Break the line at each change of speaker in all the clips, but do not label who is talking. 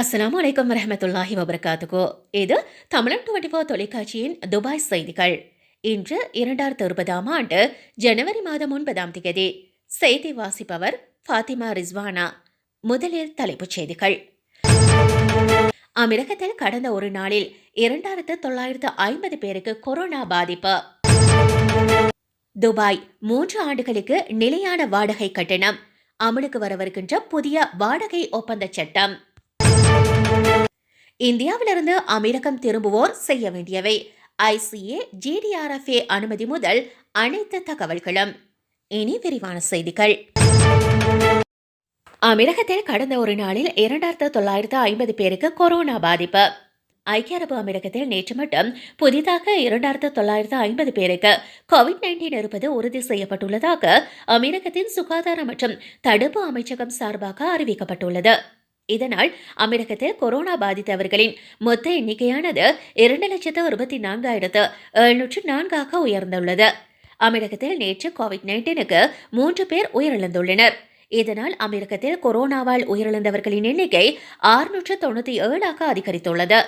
அஸ்ஸலாமு அலைக்கும் வரமத்துல்லாஹி வபர்காத்துக்கோ இது தமிழன் டுவெண்டி ஃபோர் தொலைக்காட்சியின் துபாய் செய்திகள். இன்று இரண்டாயிரத்து இருபதாம் ஆண்டு ஜனவரி மாதம் ஒன்பதாம் தேதி செய்தி வாசிப்பவர் ஃபாத்திமா ரிஸ்வானா. முதலில் தலைப்புச் செய்திகள். அமிரகத்தில் கடந்த ஒரு நாளில் இரண்டாயிரத்து தொள்ளாயிரத்து ஐம்பது பேருக்கு கொரோனா பாதிப்பு. துபாய் மூன்று ஆண்டுகளுக்கு நிலையான வாடகை கட்டணம். அமலுக்கு வரவிருக்கின்ற புதிய வாடகை ஒப்பந்த சட்டம். இந்தியாவிலிருந்து அமீரகம் திரும்புவோர் செய்ய வேண்டியவை. ஐசிஏ ஜிடிஆர்எஃப்ஏ அனுமதி முதல் அனைத்து தகவல்களும். இனி விரிவான செய்திகள். அமீரகத்தில் கடந்த ஒரு நாளில் இரண்டாயிரத்து தொள்ளாயிரத்து ஐம்பது பேருக்கு கொரோனா பாதிப்பு. ஐக்கிய அரபு அமீரகத்தில் நேற்று மட்டும் புதிதாக இரண்டாயிரத்து தொள்ளாயிரத்து ஐம்பது பேருக்கு கோவிட் நைன்டீன் இருப்பது உறுதி செய்யப்பட்டுள்ளதாக அமீரகத்தின் சுகாதார மற்றும் தடுப்பு அமைச்சகம் சார்பாக அறிவிக்கப்பட்டுள்ளது. இதனால் அமீரகத்தில் கொரோனா பாதித்தவர்களின் மொத்த எண்ணிக்கையானது இரண்டு லட்சத்து அறுபத்தி நான்காயிரத்து எழுநூற்று நான்காக உயர்ந்துள்ளது. அமீரகத்தில் நேற்று கோவிட் நைன்டீனுக்கு மூன்று பேர் உயிரிழந்துள்ளனர். இதனால் அமீரகத்தில் கொரோனாவால் உயிரிழந்தவர்களின் எண்ணிக்கை ஆறுநூற்று தொண்ணூற்றி ஏழாக அதிகரித்துள்ளது.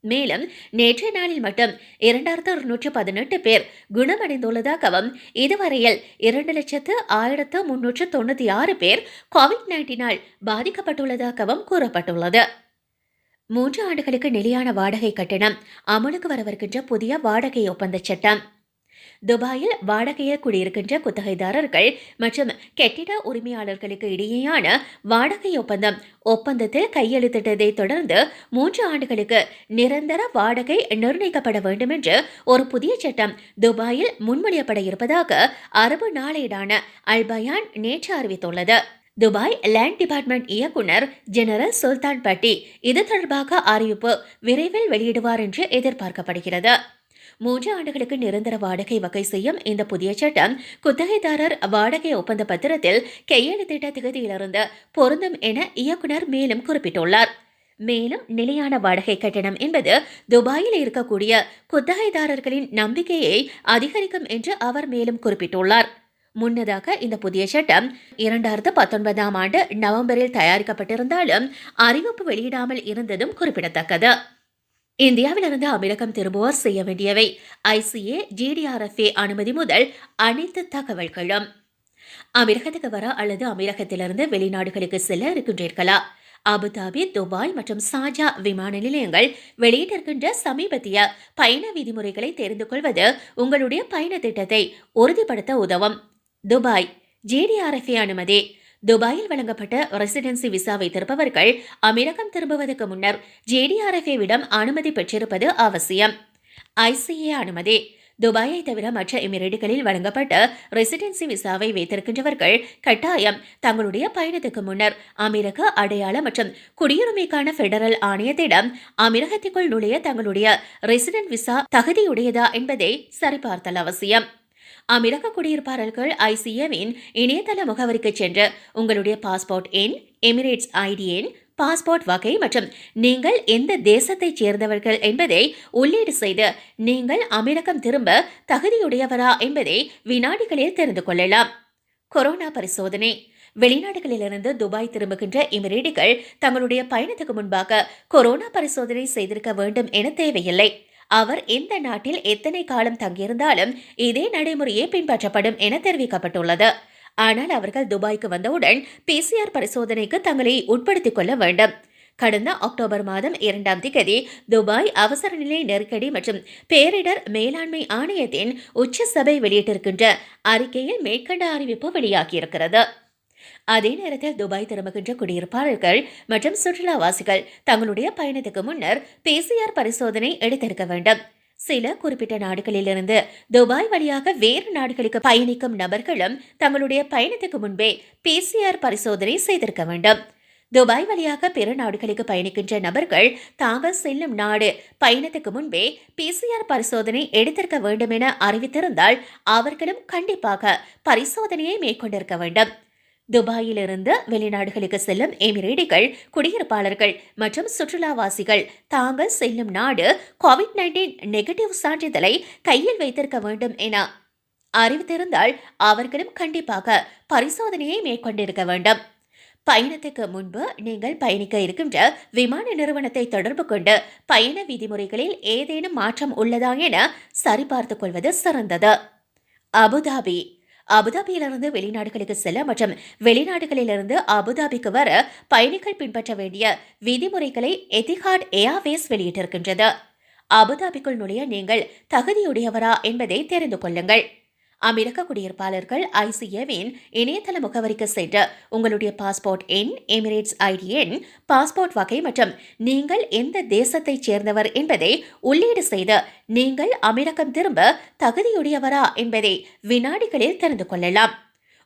மேலும் நேற்றைய நாளில் மட்டும் இரண்டாயிரத்து இருநூற்று பதினெட்டு பேர் குணமடைந்துள்ளதாகவும் இதுவரையில் இரண்டு லட்சத்து ஆயிரத்து முன்னூற்று தொண்ணூற்றி ஆறு பேர் கோவிட் நைன்டீனால் பாதிக்கப்பட்டுள்ளதாகவும் கூறப்பட்டுள்ளது. மூன்று ஆண்டுகளுக்கு நிலையான வாடகை கட்டணம் அமலுக்கு வரவிருக்கின்ற புதிய வாடகை ஒப்பந்த சட்டம் துபாயில் வாடகையில் குடியிருக்கின்ற குத்தகைதாரர்கள் மற்றும் கெட்டிட உரிமையாளர்களுக்கு இடையேயான வாடகை ஒப்பந்தம் ஒப்பந்தத்தில் கையெழுத்திட்டதை தொடர்ந்து மூன்று ஆண்டுகளுக்கு நிரந்தர வாடகை நிர்ணயிக்கப்பட வேண்டும் என்று ஒரு புதிய சட்டம் துபாயில் முன்மொழியப்பட இருப்பதாக அரபு நாளேடான அல்பயான் நேற்று அறிவித்துள்ளது. துபாய் லேண்ட் டிபார்ட்மெண்ட் இயக்குனர் ஜெனரல் சுல்தான் பட்டி இது தொடர்பாக அறிவிப்பு விரைவில் வெளியிடுவார் என்று எதிர்பார்க்கப்படுகிறது. மூன்று ஆண்டுகளுக்கு நிரந்தர வாடகை வகை செய்யும் இந்த புதிய சட்டம் குத்தகைதாரர் வாடகை ஒப்பந்த பத்திரத்தில் கையெழுத்திட்ட திகதியிலிருந்து பொருந்தும் என இயக்குனர் மேலும் குறிப்பிட்டுள்ளார். மேலும் நிலையான வாடகை கட்டணம் என்பது துபாயில் இருக்கக்கூடிய குத்தகைதாரர்களின் நம்பிக்கையை அதிகரிக்கும் என்று அவர் மேலும் குறிப்பிட்டுள்ளார். முன்னதாக இந்த புதிய சட்டம் இரண்டாயிரத்து பத்தொன்பதாம் ஆண்டு நவம்பரில் தயாரிக்கப்பட்டிருந்தாலும் அறிவிப்பு வெளியிடாமல் இருந்ததும் குறிப்பிடத்தக்கது. இந்தியாவிலிருந்து அமீரகம் திரும்புவோர் செய்ய வேண்டியவை. ஐசிஏ ஜிடிஆர்எஃப்ஏ அனுமதி முதல் அனைத்து தகவல்களும். அமீரகத்துக்கு வர அல்லது அமீரகத்திலிருந்து வெளிநாடுகளுக்கு செல்ல இருக்கின்றீர்களா? அபுதாபி துபாய் மற்றும் சாஜா விமான நிலையங்கள் வெளியிட்டிருக்கின்ற சமீபத்திய பயண விதிமுறைகளை தெரிந்து கொள்வது உங்களுடைய பயண திட்டத்தை உறுதிப்படுத்த உதவும். துபாய் ஜிடிஆர்எஃப்ஏ அனுமதி. துபாயில் வழங்கப்பட்ட ரெசிடென்சி விசா வைத்திருப்பவர்கள் அமீரகம் திரும்புவதற்கு முன்னர் ஜேடிஆர்எஃப்ஏவிடம் அனுமதி பெற்றிருப்பது அவசியம். ஐசிஏ அனுமதி. துபாயை தவிர மற்ற எமிரேட்டுகளில் வழங்கப்பட்ட ரெசிடென்சி விசாவை வைத்திருக்கின்றவர்கள் கட்டாயம் தங்களுடைய பயணத்துக்கு முன்னர் அமீரக அடையாள மற்றும் குடியுரிமைக்கான பெடரல் ஆணையத்திடம் அமீரகத்திற்குள் நுழைய தங்களுடைய ரெசிடென்ட் விசா தகுதியுடையதா என்பதை சரிபார்த்தல் அவசியம். அமிரக குடியிருப்பாளர்கள் ஐசிஎம்மின் இணையதள முகவரிக்கு சென்று உங்களுடைய பாஸ்போர்ட் எண் எமிரேட்ஸ் ஐடி எண் பாஸ்போர்ட் வகை மற்றும் நீங்கள் எந்த தேசத்தைச் சேர்ந்தவர்கள் என்பதை உள்ளீடு செய்து நீங்கள் அமிரகம் திரும்ப தகுதியுடையவரா என்பதை வினாடிகளில் தெரிந்து கொள்ளலாம். கொரோனா பரிசோதனை. வெளிநாடுகளிலிருந்து துபாய் திரும்புகின்ற இமிரேடிகள் தங்களுடைய பயணத்துக்கு முன்பாக கொரோனா பரிசோதனை செய்திருக்க வேண்டும் என தேவையில்லை. அவர் எந்த நாட்டில் எத்தனை காலம் தங்கியிருந்தாலும் இதே நடைமுறையே பின்பற்றப்படும் என தெரிவிக்கப்பட்டுள்ளது. ஆனால் அவர்கள் துபாய்க்கு வந்தவுடன் பிசிஆர் பரிசோதனைக்கு தங்களை உட்படுத்திக் கொள்ள வேண்டும். கடந்த அக்டோபர் மாதம் இரண்டாம் திகதி துபாய் அவசர நிலை நெருக்கடி மற்றும் பேரிடர் மேலாண்மை ஆணையத்தின் உச்ச சபை வெளியிட்டிருக்கின்ற அறிக்கையில் மேற்கண்ட அறிவிப்பு வெளியாகியிருக்கிறது. அதே நேரத்தில் துபாய் திரும்புகின்ற குடியிருப்பாளர்கள் மற்றும் சுற்றுலாவாசிகள் தங்களுடைய பயணத்துக்கு முன்னர் பிசிஆர் பரிசோதனை எடுத்திருக்க வேண்டும். சில குறிப்பிட்ட நாடுகளிலிருந்து துபாய் வழியாக வேறு நாடுகளுக்கு பயணிக்கும் நபர்களும் தங்களுடைய பயணத்துக்கு முன்பே பிசிஆர் பரிசோதனை செய்திருக்க வேண்டும். துபாய் வழியாக பிற நாடுகளுக்கு பயணிக்கின்ற நபர்கள் தாங்கள் செல்லும் நாடு பயணத்துக்கு முன்பே பிசிஆர் பரிசோதனை எடுத்திருக்க வேண்டும் என அறிவித்திருந்தால் அவர்களும் கண்டிப்பாக பரிசோதனையை மேற்கொண்டிருக்க வேண்டும். துபாயிலிருந்து வெளிநாடுகளுக்கு செல்லும் எமிரேடிகள் குடியிருப்பாளர்கள் மற்றும் சுற்றுலாவாசிகள் தாங்கள் செல்லும் நாடு கோவிட் நைன்டீன் நெகட்டிவ் சான்றிதழை கையில் வைத்திருக்க வேண்டும் என அறிவித்திருந்தால் அவர்களும் கண்டிப்பாக பரிசோதனையை மேற்கொண்டிருக்க வேண்டும். பயணத்துக்கு முன்பு நீங்கள் பயணிக்க இருக்கின்ற விமான நிறுவனத்தை தொடர்பு கொண்டு பயண விதிமுறைகளில் ஏதேனும் மாற்றம் உள்ளதா என சரிபார்த்துக் கொள்வது சிறந்தது. அபுதாபி அபுதாபியிலிருந்து வெளிநாடுகளுக்கு செல்ல மற்றும் வெளிநாடுகளிலிருந்து அபுதாபிக்கு வர பயணிகள் பின்பற்ற வேண்டிய விதிமுறைகளை எதிஹாட் ஏர்வேஸ் வெளியிட்டிருக்கின்றது. அபுதாபிக்குள் நுழைய நீங்கள் தகுதியுடையவரா என்பதை தெரிந்து கொள்ளுங்கள். அமெரிக்க குடியிருப்பாளர்கள் ஐசிஏவின் இணையதள முகவரிக்கு சென்று உங்களுடைய பாஸ்போர்ட் எண் எமிரேட்ஸ் ஐடி எண் பாஸ்போர்ட் வகை மற்றும் நீங்கள் எந்த தேசத்தைச் சேர்ந்தவர் என்பதை உள்ளீடு செய்து நீங்கள் அமெரிக்கம் திரும்ப தகுதியுடையவரா என்பதை வினாடிகளில் தெரிந்து கொள்ளலாம்.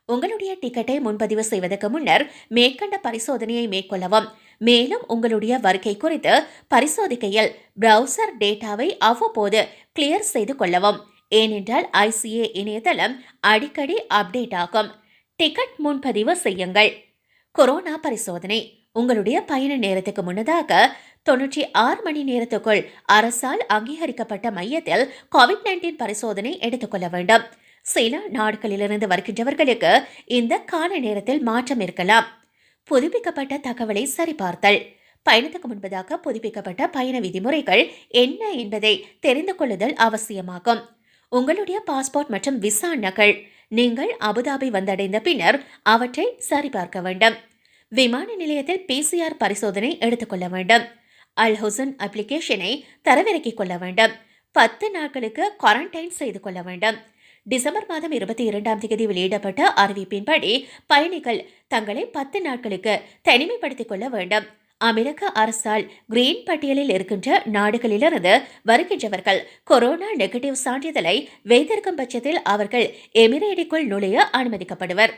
உங்களுடைய டிக்கெட்டை முன்பதிவு செய்வதற்கு முன்னர் மேற்கண்ட பரிசோதனையை மேற்கொள்ளவும். மேலும் உங்களுடைய வருகை குறித்து பரிசோதிக்கையில் பிரவுசர் டேட்டாவை அவ்வப்போது கிளியர் செய்து கொள்ளவும். ஏனென்றால் ஐசிஏ இணையதளம் அடிக்கடி அப்டேட் ஆகும். டிக்கெட் முன்பதிவு செய்யுங்கள். கொரோனா பரிசோதனை. உங்களுடைய பயண நேரத்துக்கு முன்னதாக தொன்னூற்றி ஆறு மணி நேரத்துக்குள் அரசால் அங்கீகரிக்கப்பட்ட மையத்தில் கோவிட் நைன்டீன் பரிசோதனை எடுத்துக்கொள்ள வேண்டும். சில நாடுகளிலிருந்து வருகின்றவர்களுக்கு இந்த கால நேரத்தில் மாற்றம் இருக்கலாம். புதுப்பிக்கப்பட்ட தகவலை சரிபார்த்தல். பயணத்துக்கு முன்பதாக புதுப்பிக்கப்பட்ட பயண விதிமுறைகள் என்ன என்பதை தெரிந்து கொள்ளுதல் அவசியமாகும். உங்களுடைய பாஸ்போர்ட் மற்றும் விசா நகல். நீங்கள் அபுதாபி வந்தடைந்த பின்னர் அவற்றை சரிபார்க்க வேண்டும். விமான நிலையத்தில் பிசிஆர் பரிசோதனை எடுத்துக்கொள்ள வேண்டும். அல் ஹுசன் அப்ளிகேஷனை தரவிறக்கிக் கொள்ள வேண்டும். பத்து நாட்களுக்கு குவாரண்டைன் செய்து கொள்ள வேண்டும். டிசம்பர் மாதம் இருபத்தி இரண்டாம் தேதி வெளியிடப்பட்ட அறிவிப்பின்படி பயணிகள் தங்களை பத்து நாட்களுக்கு தனிமைப்படுத்திக் கொள்ள வேண்டும். அமெரிக்க அரசால் கிரீன் பட்டியலில் இருக்கின்ற நாடுகளிலிருந்து வருகின்றவர்கள் கொரோனா நெகட்டிவ் சான்றிதழை வைத்திருக்கும் பட்சத்தில் அவர்கள் எமிரேடிக்குள் நுழைய அனுமதிக்கப்படுவர்.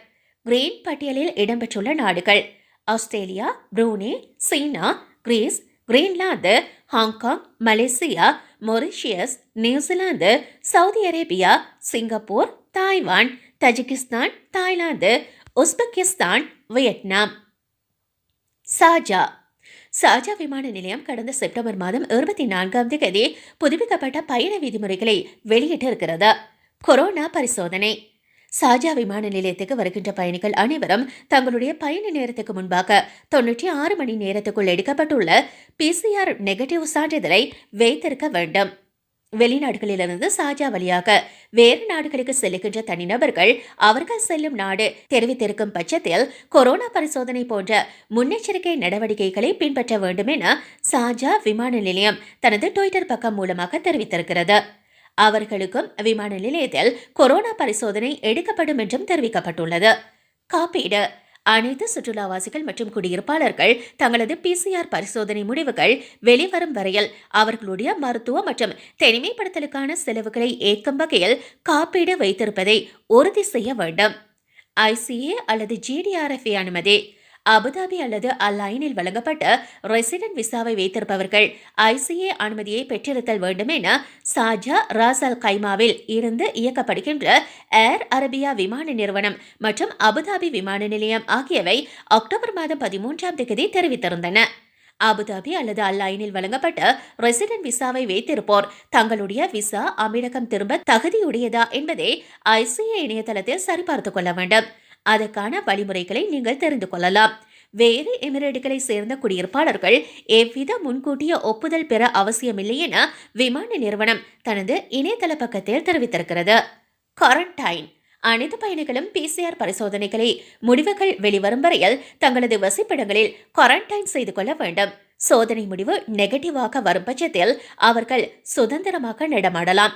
கிரீன் பட்டியலில் இடம்பெற்றுள்ள நாடுகள் ஆஸ்திரேலியா புரூனே சீனா Greece Greenland Hong Kong Malaysia Mauritius New Zealand Saudi Arabia Singapore Taiwan Tajikistan Thailand Uzbekistan Vietnam. சாஜா சாஜா விமான நிலையம் கடந்த செப்டம்பர் மாதம் இருபத்தி நான்காம் தேதி புதுப்பிக்கப்பட்ட பயண விதிமுறைகளை வெளியிட்டிருக்கிறது கொரோனா பரிசோதனை. சாஜா விமான நிலையத்துக்கு வருகின்ற பயணிகள் அனைவரும் தங்களுடைய பயண நேரத்துக்கு முன்பாக தொன்னூற்றி ஆறு மணி நேரத்துக்குள் எடுக்கப்பட்டுள்ள பிசிஆர் நெகட்டிவ் சான்றிதழை வைத்திருக்க வேண்டும். வெளிநாடுகளிலிருந்து சாஜா வழியாக வேறு நாடுகளுக்கு செல்லுகின்ற தனிநபர்கள் அவர்கள் செல்லும் நாடு தெரிவித்திருக்கும் பட்சத்தில் கொரோனா பரிசோதனை போன்ற முன்னெச்சரிக்கை நடவடிக்கைகளை பின்பற்ற வேண்டும் என சாஜா விமான நிலையம் தனது டுவிட்டர் பக்கம் மூலமாக தெரிவித்திருக்கிறது. அவர்களுக்கும் விமான நிலையத்தில் கொரோனா பரிசோதனை எடுக்கப்படும் என்றும் தெரிவிக்கப்பட்டுள்ளது. காப்பீடு அனைத்து சுற்றுலாவாசிகள் மற்றும் குடியிருப்பாளர்கள் தங்களது பிசிஆர் பரிசோதனை முடிவுகள் வெளிவரும் வரையில் அவர்களுடைய மருத்துவ மற்றும் தனிமைப்படுத்தலுக்கான செலவுகளை ஏற்கும் வகையில் காப்பீடு வைத்திருப்பதை உறுதி செய்ய வேண்டும். ஐசிஏ அல்லது ஜிடிஆர்எஃப்ஏ அனுமதி அபுதாபி அல்லது அல்லைனில் வழங்கப்பட்ட ரெசிடென்ட் விசாவை வைத்திருப்பவர்கள் ஐசிஏ அனுமதியை பெற்றிருத்தல் வேண்டும் என சாஜா ராஸ் அல் கைமாவில் இருந்து இயக்கப்படுகின்ற ஏர் அரபியா விமான நிறுவனம் மற்றும் அபுதாபி விமான நிலையம் ஆகியவை அக்டோபர் மாதம் பதிமூன்றாம் தேதி தெரிவித்திருந்தன. அபுதாபி அல்லது அல்லாயினில் வழங்கப்பட்ட ரெசிடென்ட் விசாவை வைத்திருப்போர் தங்களுடைய விசா அமீரகம் திரும்ப தகுதியுடையதா என்பதை ஐசிஏ இணையதளத்தில் சரிபார்த்துக் கொள்ள வேண்டும். அதற்கான வழிமுறைகளை நீங்கள் தெரிந்து கொள்ளலாம். வேறு எமிரேட்டுகளை சேர்ந்த குடியிருப்பாளர்கள் எவ்வித முன்கூட்டிய ஒப்புதல் பெற அவசியமில்லை என விமான நிறுவனம் தனது இணையதள பக்கத்தில் தெரிவித்திருக்கிறது. குவாரண்டைன் அனைத்து பயணிகளும் பிசிஆர் பரிசோதனைகளை முடிவுகள் வெளிவரும் வரையில் தங்களது வசிப்பிடங்களில் குவாரண்டைன் செய்து கொள்ள வேண்டும். சோதனை முடிவு நெகட்டிவாக வரும் பட்சத்தில் அவர்கள் சுதந்திரமாக நடமாடலாம்.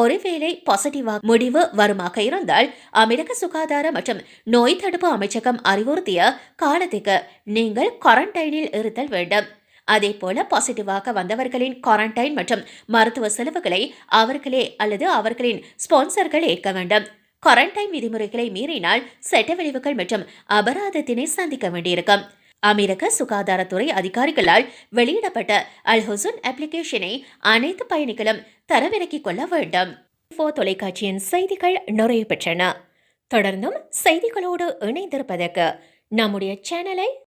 ஒருவேளை பாசிட்டிவாக முடிவு வருமாக இருந்தால் அமெரிக்க சுகாதார மற்றும் நோய் தடுப்பு அமைச்சகம் அறிவுறுத்திய காலத்துக்கு நீங்கள் குவாரண்டைனில் இருத்தல் வேண்டும். அதே போல பாசிட்டிவாக வந்தவர்களின் குவாரண்டைன் மற்றும் மருத்துவ செலவுகளை அவர்களே அல்லது அவர்களின் ஸ்பான்சர்கள் ஏற்க வேண்டும். குவாரண்டைன் விதிமுறைகளை மீறினால் சட்ட விளைவுகள் மற்றும் அபராதத்தினை சந்திக்க வேண்டியிருக்கும். அமெரிக்க சுகாதாரத்துறை அதிகாரிகளால் வெளியிடப்பட்ட அல் அல்ஹுசுன் அப்ளிகேஷனை அனைத்து பயணிகளும் தரவிறக்கிக் கொள்ள வேண்டும். தொலைக்காட்சியின் செய்திகள் நிறைவு பெற்றன. தொடர்ந்தும் செய்திகளோடு இணைந்திருப்பதற்கு நம்முடைய சேனலை